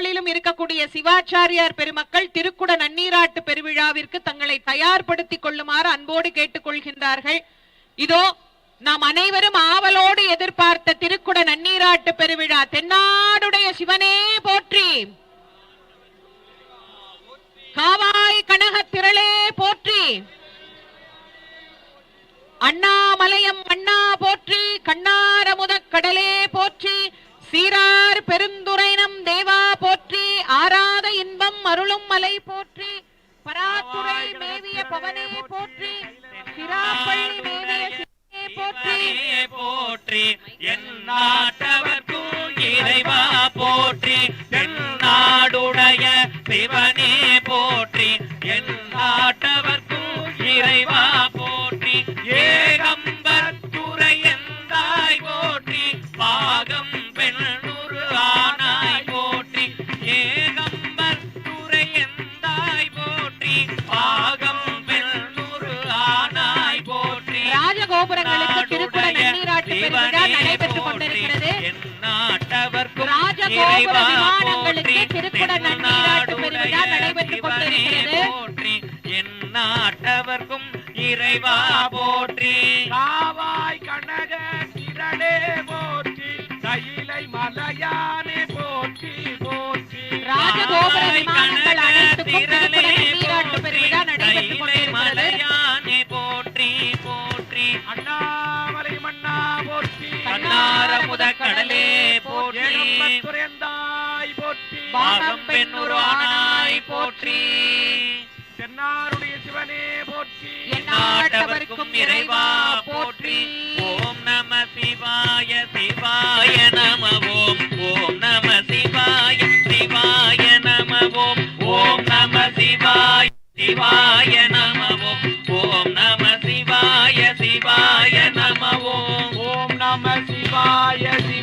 திசைகளிலும் இருக்கக்கூடிய சிவாச்சாரியார் பெருமக்கள் திருக்குட நன்னீராட்டு பெருவிழாவிற்கு தங்களை தயார்படுத்திக் கொள்ளுமாறு அன்போடு கேட்டுக்கொள்கின்றார்கள். இதோ நாம் அனைவரும் ஆவலோடு எதிர்பார்த்த திருக்குட நன்னீராட்டு பெருவிழா தென்னாடுடைய சிவனே போற்றி. காவாய் கனக திரளே போற்றி. அண்ணாமலையம் அண்ணா போற்றி. கண்ணாரமுத கடலே போற்றி. சீரார் பெருந்துரைனம் தேவா போற்றி ஆராத இன்பம் அருளும் மலை போற்றி பராத்துறை மேவிய பவனே போற்றி சிராப்பள்ளி மேவிய போற்றி போற்றி என் நாட்டவர்க்கு பாகம் பெண்ணுரு ஆனாய் போற்றி. ராஜகோபுரங்களுக்கு திருக்குட நன்னீராட்டு பெருவிழா நடைபெற்றுக் கொண்டிருக்கிறது. ராஜகோபுர விமானங்களுக்கு திருக்குட நன்னீராட்டு பெருவிழா நடைபெற்றுக் கொண்டிருக்கிறது. என் நாட்டவர்க்கும் இறைவா போற்றி. காவாய் கனக திரளே போற்றி. கையிலை மலையானே போற்றி போற்றி. ராஜகோபுர விமானங்கள் அனைத்துக்கும் கடலே போற்றி. துறையந்தாய் போற்றி. பாகம் பெண்ணுரு ஆனாய் போற்றி. தென்னாருடைய சிவனே போற்றி. எந்நாட்டவர்க்கும் இறைவா போற்றி. ஓம் நம சிவாய சிவாய நம ஓம் ஓம் நம சிவாய சிவாய நம ஓம் ஓம் நம சிவாய சிவாய நம ஓம்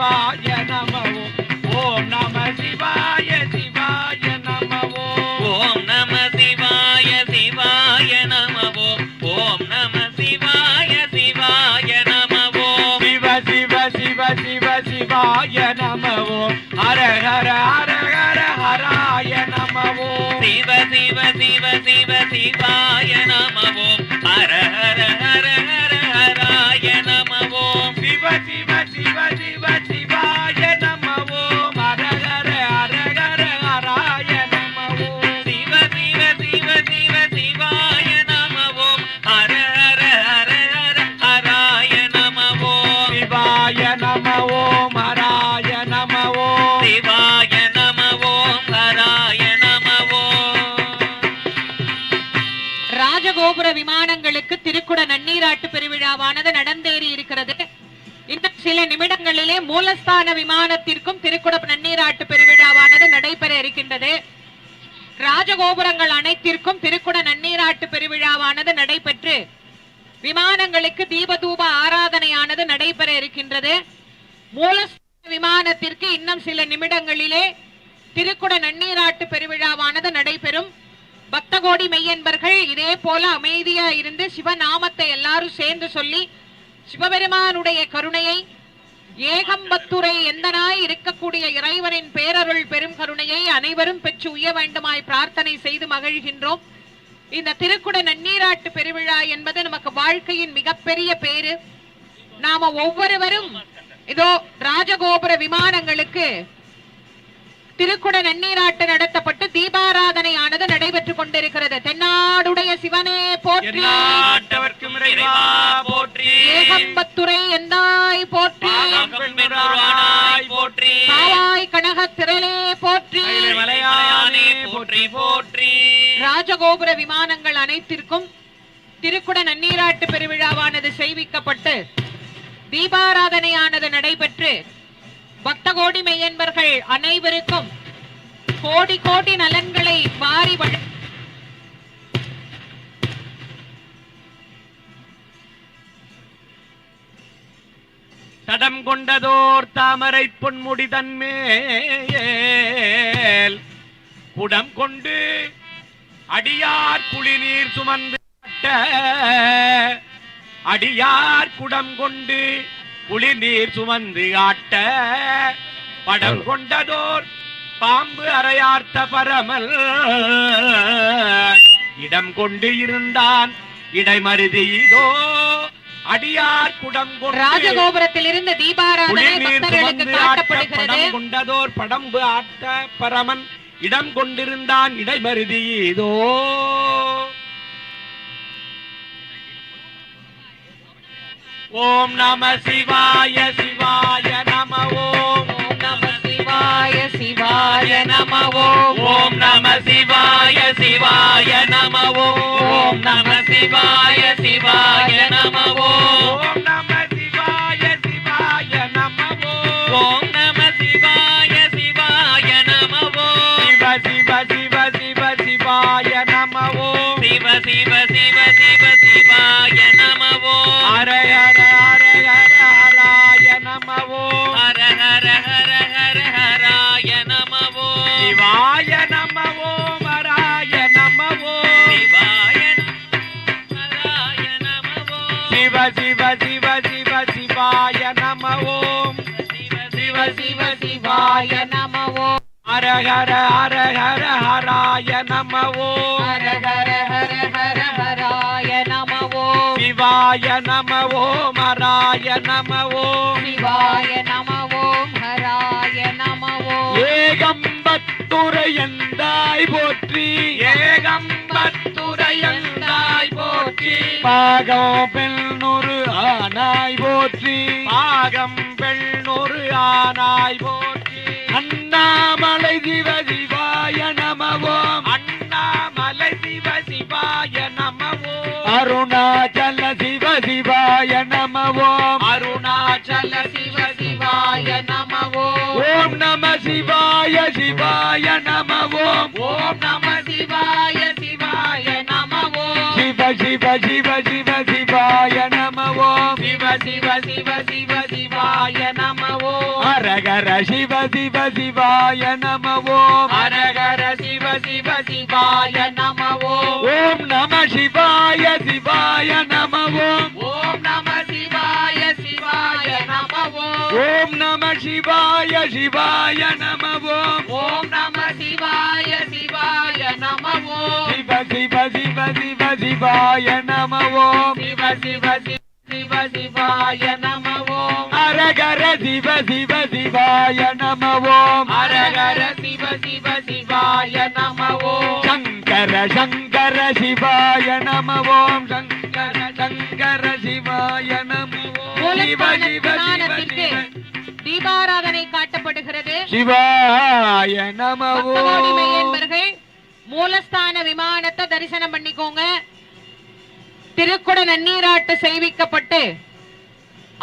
சிவாய சிவாய நம ஓம் ஓம் நம சிவாய சிவாய நம ஓம் ஓம் நம சிவாய சிவாய நம ஓம் ஓம் நம சிவாய சிவாய நம ஓம் சிவ சிவ சிவ சிவ சிவாய நம ஓம் ஹர ஹர ஹர ஹர ஹராய நம ஓம் சிவ சிவ சிவ சிவ சிவாய நம திருக்குட பெருவிழாவானது நடந்தேறி இருக்கிறது. இன்னும் சில நிமிடங்களிலே மூலஸ்தான விமானத்திற்கும் திருக்குடப் நன்னீராட்டு பெருவிழாவானது நடைபெற இருக்கின்றது. ராஜகோபுரங்கள் அனைத்திற்கும் திருக்குட நன்னீராட்டு பெருவிழாவானது நடைபெற்று விமானங்களுக்கு தீபதூப ஆராதனையானது நடைபெற இருக்கின்றது. மூலஸ்தான விமானத்திற்கு இன்னும் சில நிமிடங்களிலே திருக்குட நன்னீராட்டு பெருவிழாவானது நடைபெறும். பக்தகோடி மெய்யன்பர்கள் இதே போல அமைதியா இருந்து சிவநாமத்தை எல்லாரும் சேர்ந்து சொல்லி சிவபெருமானுடைய கருணையை ஏகம்பத்துரை எந்தனாய் இருக்கக்கூடிய இறைவனின் பேரருள் பெரும் கருணையை அனைவரும் பெற்று உய்ய வேண்டுமாய் பிரார்த்தனை செய்து மகிழ்கின்றோம். இந்த திருக்குட நன்னீராட்டு பெருவிழா என்பது நமக்கு வாழ்க்கையின் மிகப்பெரிய பேரு நாம ஒவ்வொருவரும் இதோ ராஜகோபுர விமானங்களுக்கு திருக்குட நன்னீராட்டு நடத்தப்பட்டு தீபாராதனையானது நடைபெற்றுக் கொண்டிருக்கிறது. தென்னாடுடைய சிவனே போற்றி. போற்றி. ஏகம்பத்துரை எந்தாய் போற்றி. போற்றி. காவாய் கனக திரளே போற்றி. மலையானே போற்றி போற்றி. ராஜகோபுர விமானங்கள் அனைத்திற்கும் திருக்குட நன்னீராட்டு பெருவிழாவானது செய்விக்கப்பட்டு தீபாராதனையானது நடைபெற்று பக்தகோடி மெய்யன்பர்கள் அனைவருக்கும் கோடி கோடி நலன்களை வாரி தடம் கொண்டதோர் தாமரை பொன்முடி தன்மேல். குடம் கொண்டு அடியார் குளிநீர் சுமந்து அடியார் குடம் கொண்டு குளிநீர் சுமந்து ஆட்ட படம் கொண்டதோர் பாம்பு அறையார்த்த பரமல். இடம் கொண்டு இருந்தான் இடைமருதி இதோ அடியார் குடம் ராஜகோபுரத்தில் இருந்து தீபாராதனை கொண்டதோர் படம்பு ஆட்ட பரமன். இடம் கொண்டிருந்தான் இடைமருதி இதோ ஓம் நம சிவாய சிவாய நம ஓம். நம சிவாய சிவாய நம ஓம். ஓம் நம சிவாய சிவாய நம ஓம். நம சிவாய சிவாய நம ஓம். நம சிவாய சிவாய நம ஓம். நம சிவாய சிவாய நம சிவ சிவ சிவ சிவ சிவாய நம சிவ சிவ சிவ சிவ சிவாய நம சிவாய நம ஓம் சிவ சிவ சிவ சிவாய சிவாய நம ஓம் ஹர ஹர ஹர ஹர ஹராய நம ஓம் ஹர ஹர ஹர ஹர ஹராய நம ஓம் சிவாய நம ஓம் ஹராய நம ஓம் சிவாய நம ஓம் ஹராய நம ஓம் ஏகம்பத்துரையந்தாய் போற்றி. ஏகம்பத்துரையந்தாய் போற்றி. பாகம் பெண்ணொரு ஆனாய் போற்றி. பாகம் பெண்ணொரு ஆனாய் போற்றி. அண்ணாமலை சிவ சிவாய நமவோம். அண்ணாமலை சிவ சிவாய நமவோம். அருணாச்சல சிவ சிவாய நமவோம். அருணாச்சல சிவ சிவாய நமவோம். ஓம் நம சிவாய சிவாய நமவோம். ஓம் நம சிவாய சிவ சிவ சிவ சிவ சிவாய நமவோம் சிவ சிவ சிவ சிவ சிவாய நமவோம் அரகர சிவ சிவ சிவாய நமவோம் அரகர சிவ சிவ சிவாய நமவோம் ஓம் நம சிவாய சிவாய நமவோம் ஓம் நம சிவாய சிவாய நமவோம் ஓம் நம சிவாய சிவாய நமவோம் ஓம் நம சிவாய சிவாய நமவோம் சிவ சிவ சிவ சிவ சிவாய நமவோம் சிவ சிவ சிவ சிவ சிவாய நமவோம் அரகர சிவ சிவ சிவாய நமவோம் அரகர சிவ சிவ சிவாய நமவோம் சங்கர சங்கர சிவாய நமவோம் சங்கர சங்கர சிவாய நமவோம் சிவ சிவ சிவ சிவாய மெய்யன்பர்கள் மூலஸ்தான விமானத்தை தரிசனம் பண்ணிக்கோங்க. திருக்குட நன்னீராட்டு செய்விக்கப்பட்டு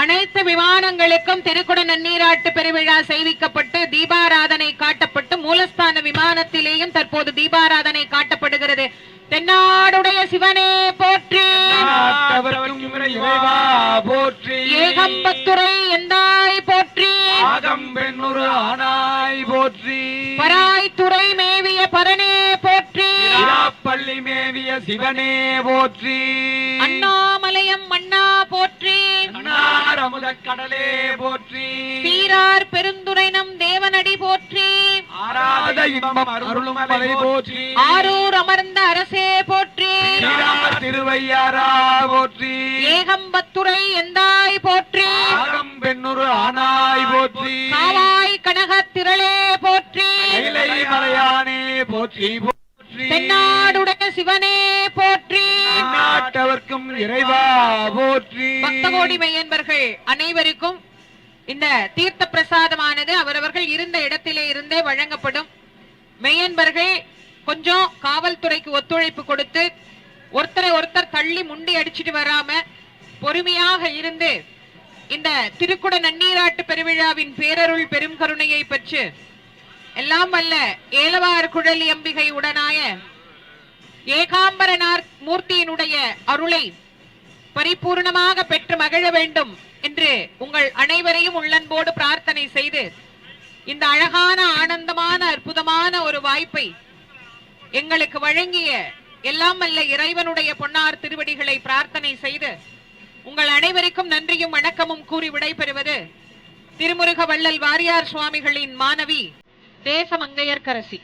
அனைத்து விமானங்களுக்கும் திருக்குட நன்னீராட்டு பெருவிழா செய்விக்கப்பட்டு தீபாராதனை காட்டப்பட்டு மூலஸ்தான விமானத்திலேயும் தற்போது தீபாராதனை காட்டப்படுகிறது. தென்னாடுடைய சிவனே போற்றி. போற்றி. ஏகம்பத்துரை எந்தாய் போற்றி. ஆகம் பெண்ணொரு ஆனாய் போற்றி. பராய்த்துறை மேவிய பரனே போற்றி. பள்ளி மேவிய சிவனே போற்றி. அண்ணாமலையம் மன்னா போற்றி. அன்னாரமுத கடலே போற்றி. சீரார் பெருந்துரை நம் தேவனடி போற்றி. ஆராத இன்பம் அருளும் மலை போற்றி. ஆரூர் அமர்ந்த அரசே போற்றி. திருவையாரா போற்றி. ஏகம்பத்துரை எந்தாய் போற்றி. ஆகம் பெண்ணொரு ஆனாய் போற்றி. காவாய் கனகத் திரளே போற்றி. கைலை மலையானே போற்றி போற்றி. தென்னாடுடைய சிவனே போற்றி. நாட்டவர்க்கும் இறைவா போற்றி. பக்தகோடி மையன்பர்கள் அனைவருக்கும் இந்த தீர்த்த பிரசாதமானது அவரவர்கள் இருந்த இடத்திலே இருந்தே வழங்கப்படும். மெய்யன்பர்கள் கொஞ்சம் காவல்துறைக்கு ஒத்துழைப்பு கொடுத்து ஒருத்தரை ஒருத்தர் தள்ளி முண்டி அடிச்சிட்டு வராம பொறுமையாக இருந்து இந்த திருக்குட நன்னீராட்டு பெருவிழாவின் பேரருள் பெரும் கருணையை பெற்று எல்லாம் அல்ல ஏலவார் குழலி அம்பிகை உடனாய ஏகாம்பரனார் மூர்த்தியினுடைய அருளை பரிபூர்ணமாக பெற்று மகிழ வேண்டும் என்று உங்கள் அனைவரையும் உள்ளன்போடு பிரார்த்தனை செய்து இந்த அழகான ஆனந்தமான அற்புதமான ஒரு வாய்ப்பை எங்களுக்கு வழங்கிய எல்லாம் அல்ல இறைவனுடைய பொன்னார் திருவடிகளை பிரார்த்தனை செய்து உங்கள் அனைவருக்கும் நன்றியும் வணக்கமும் கூறி விடைபெறுவது திருமுருக வள்ளல் வாரியார் சுவாமிகளின் மாணவி தேசமங்கையர்கரசி.